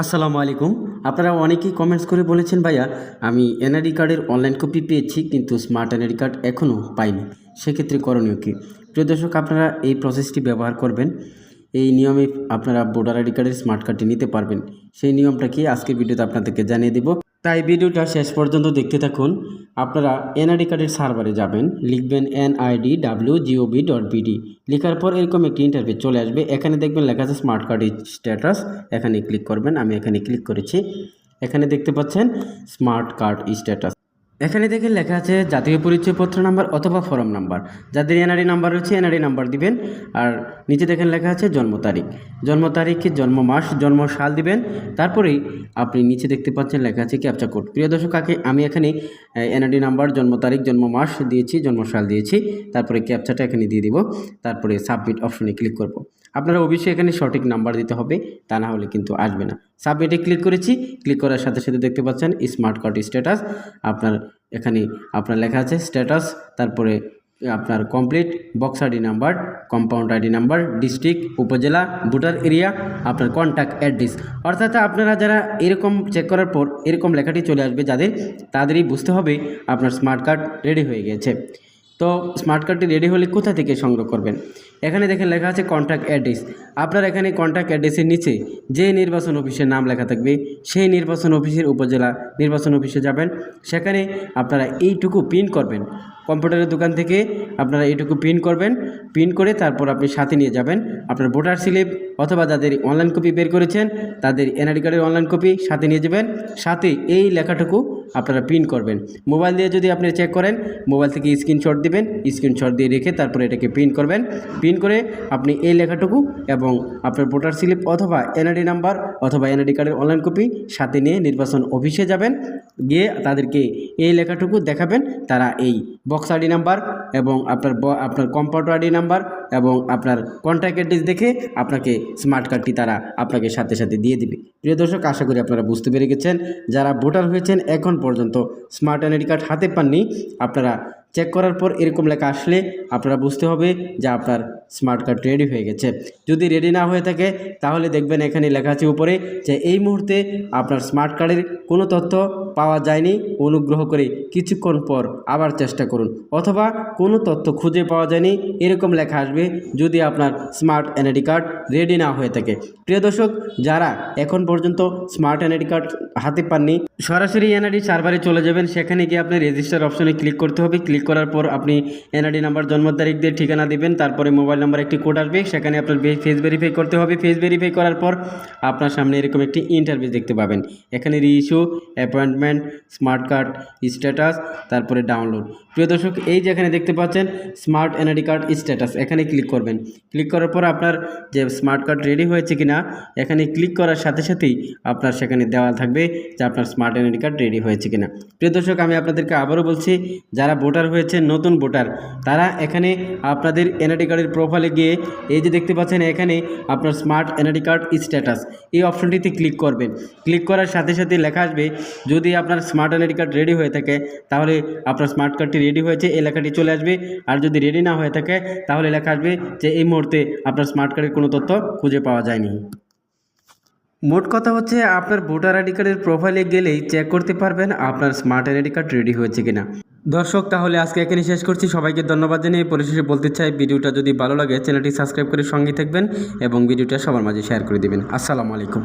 আসসালামু আলাইকুম। আপনারা অনেকেই কমেন্টস করে বলেছেন, ভাইয়া, আমি এনআইডি কার্ডের অনলাইন কপি পেয়েছি, কিন্তু স্মার্ট এনআইডি কার্ড এখনও পাইনি। সেক্ষেত্রে করণীয় কী? প্রিয় দর্শক, আপনারা এই প্রসেসটি ব্যবহার করবেন। এই নিয়মে আপনারা ভোটার আইডি কার্ডের স্মার্ট কার্ডটি নিতে পারবেন। সেই নিয়মটা কি? আজকের ভিডিওতে আপনাদেরকে জানিয়ে দেব। তাই ভিডিওটা শেষ পর্যন্ত দেখতে থাকুন। আপনারা এনআইডি কার্ডের সার্ভারে যাবেন, লিখবেন NID W GOB dot BD লেখার পর এরকম একটি ইন্টারভিউ চলে আসবে। এখানে দেখবেন লেখা আছে স্মার্ট কার্ড স্ট্যাটাস এখানে ক্লিক করবেন। আমি এখানে ক্লিক করেছি। এখানে দেখতে পাচ্ছেন স্মার্ট কার্ড স্ট্যাটাস এখানে দেখে লেখা আছে জাতীয় পরিচয়পত্র নাম্বার অথবা ফর্ম নাম্বার। যাদের এনআরই নাম্বার রয়েছে এনআরই নাম্বার দিবেন। আর নিচে দেখেন লেখা আছে জন্ম তারিখ। জন্ম তারিখ জন্ম মাস, জন্ম সাল দিবেন। তারপরেই আপনি নিচে দেখতে পাচ্ছেন লেখা আছে ক্যাপচা কোড। প্রিয় দর্শক, আগে আমি এখানে এনআরডি নাম্বার, জন্ম তারিখ, জন্ম মাস দিয়েছি, জন্ম সাল দিয়েছি। তারপরে ক্যাপচাটা এখানে দিয়ে দিব। তারপরে সাবমিট অপশনে ক্লিক করব। আপনারা অবশ্যই এখানে সঠিক নাম্বার দিতে হবে, তা না হলে কিন্তু আসবে না। সাবমিটে ক্লিক করেছি ক্লিক করার সাথে সাথে দেখতে পাচ্ছেন স্মার্ট কার্ড স্ট্যাটাস আপনার এখানে আপনার লেখা আছে স্ট্যাটাস তারপরে আপনার complete box ID number compound ID number district upazila, voter area আপনার কন্ট্যাক্ট অ্যাড্রেস অর্থাৎ আপনারা যারা এরকম চেক করার পর এরকম লেখাটি চলে আসবে যাদের, তাদেরই বুঝতে হবে আপনার স্মার্ট কার্ড রেডি হয়ে গেছে। তো স্মার্ট কার্ডটি রেডি হলে কোথা থেকে সংগ্রহ করবেন? এখানে দেখেন লেখা আছে কন্ট্যাক্ট অ্যাড্রেস আপনার এখানে কন্ট্যাক্ট অ্যাড্রেসের নিচে যে নির্বাচন অফিসের নাম লেখা থাকবে, সেই নির্বাচন অফিসের উপজেলা নির্বাচন অফিসে যাবেন। সেখানে আপনারা এইটুকু পিন করবেন। কম্পিউটারের দোকান থেকে আপনারা এইটুকু পিন করবেন। পিন করে তারপর আপনি সাথে নিয়ে যাবেন। আপনার ভোটার স্লিপ অথবা যাদের অনলাইন কপি বের করেছেন, তাদের এনআইডি কার্ডের অনলাইন কপি সাথে নিয়ে যাবেন। সাথে এই লেখাটুকু আপনারা প্রিন্ট করবেন। মোবাইল দিয়ে যদি আপনি চেক করেন মোবাইল থেকে স্ক্রিনশট দিবেন স্ক্রিনশট দিয়ে রেখে তারপরে এটাকে প্রিন্ট করবেন। প্রিন্ট করে আপনি এই লেখাটুকু এবং আপনার ভোটার স্লিপ অথবা এনআইডি নাম্বার অথবা এনআইডি কার্ডের অনলাইন কপি সাথে নিয়ে নির্বাচন অফিসে যাবেন। গিয়ে তাদেরকে এই লেখাটুকু দেখাবেন, তারা এই বক্স আইডি নাম্বার এবং আপনার আপনার কম্পাউন্ডার আইডি নাম্বার এবং আপনার কন্ট্যাক্ট অ্যাড্রেস দেখে আপনাকে স্মার্ট কার্ডটি তারা আপনাকে সাথে সাথে দিয়ে দেবে। প্রিয় দর্শক, আশা করি আপনারা বুঝতে পেরে গেছেন। যারা ভোটার হয়েছেন, এখন পর্যন্ত স্মার্ট আইডি কার্ড হাতে পাননি, আপনারা চেক করার পর এরকম লেখা আসলে আপনারা বুঝতে হবে যে আপনার স্মার্ট কার্ড রেডি হয়ে গেছে। যদি রেডি না হয়ে থাকে, তাহলে দেখবেন এখানে লেখা আছে উপরে যে এই মুহূর্তে আপনার স্মার্ট কার্ডের কোনো তথ্য পাওয়া যায়নি। অনুগ্রহ করে কিছুক্ষণ পর আবার চেষ্টা করুন। অথবা কোনো তথ্য খুঁজে পাওয়া যায়নি, এরকম লেখা আসবে যদি আপনার স্মার্ট এনআইডি কার্ড রেডি না হয়ে থাকে। প্রিয় দর্শক, যারা এখন পর্যন্ত স্মার্ট এনআইডি কার্ড হাতে পাননি, সরাসরি এনআইডি সার্ভারে চলে যাবেন। সেখানে গিয়ে আপনি রেজিস্টার অপশনে ক্লিক করতে হবে। ক্লিক করার পর আপনি এনআইডি নাম্বার জন্ম তারিখ দিয়ে ঠিকানা দিবেন, তারপরে মোবাইল নাম্বার একটি কোড আসবে, সেখানে আপনার ফেস ভেরিফাই করতে হবে। ফেস ভেরিফাই করার পর আপনার সামনে এরকম একটি ইন্টারভিউ দেখতে পাবেন। এখানে reissue appointment smart card status তারপরে ডাউনলোড প্রিয় দর্শক, এই যেখানে দেখতে পাচ্ছেন স্মার্ট এনআইডি কার্ড স্ট্যাটাস এখানে ক্লিক করবেন। ক্লিক করার পর আপনার যে স্মার্ট কার্ড রেডি হয়েছে কিনা, এখানে ক্লিক করার সাথে সাথেই আপনার সেখানে দেওয়া থাকবে যে আপনার স্মার্ট এনআইডি কার্ড রেডি হয়েছে কিনা। প্রিয় দর্শক, আমি আপনাদেরকে আবারও বলছি, যারা ভোটার হয়েছে নতুন ভোটার। তারা এখানে আপনাদের এনআইডি কার্ডের প্রোফাইলে গিয়ে এই যে দেখতে পাচ্ছেন এখানে আপনার স্মার্ট এনআইডি কার্ড স্ট্যাটাস এই অপশনটিতে ক্লিক করবেন। ক্লিক করার সাথে সাথে লেখা আসবে, যদি আপনার স্মার্ট এনআইডি কার্ড রেডি হয়ে থাকে, তাহলে আপনার স্মার্ট কার্ডটি রেডি হয়েছে, এই লেখাটি চলে আসবে। আর যদি রেডি না হয়ে থাকে, তাহলে লেখা আসবে যে এই মুহূর্তে আপনার স্মার্ট কার্ডের কোনো তথ্য খুঁজে পাওয়া যায়নি। মোট কথা হচ্ছে, আপনার ভোটার আইডি কার্ডের প্রোফাইলে গেলেই চেক করতে পারবেন আপনার স্মার্ট আইডি কার্ড রেডি হয়েছে কিনা। দর্শক, তাহলে আজকে এখানে শেষ করছি। সবাইকে ধন্যবাদ জানিয়ে পরিশেষে বলতে চাই, ভিডিওটা যদি ভালো লাগে, চ্যানেলটি সাবস্ক্রাইব করে সঙ্গে থাকবেন এবং ভিডিওটা সবার মাঝে শেয়ার করে দেবেন। আসসালামু আলাইকুম।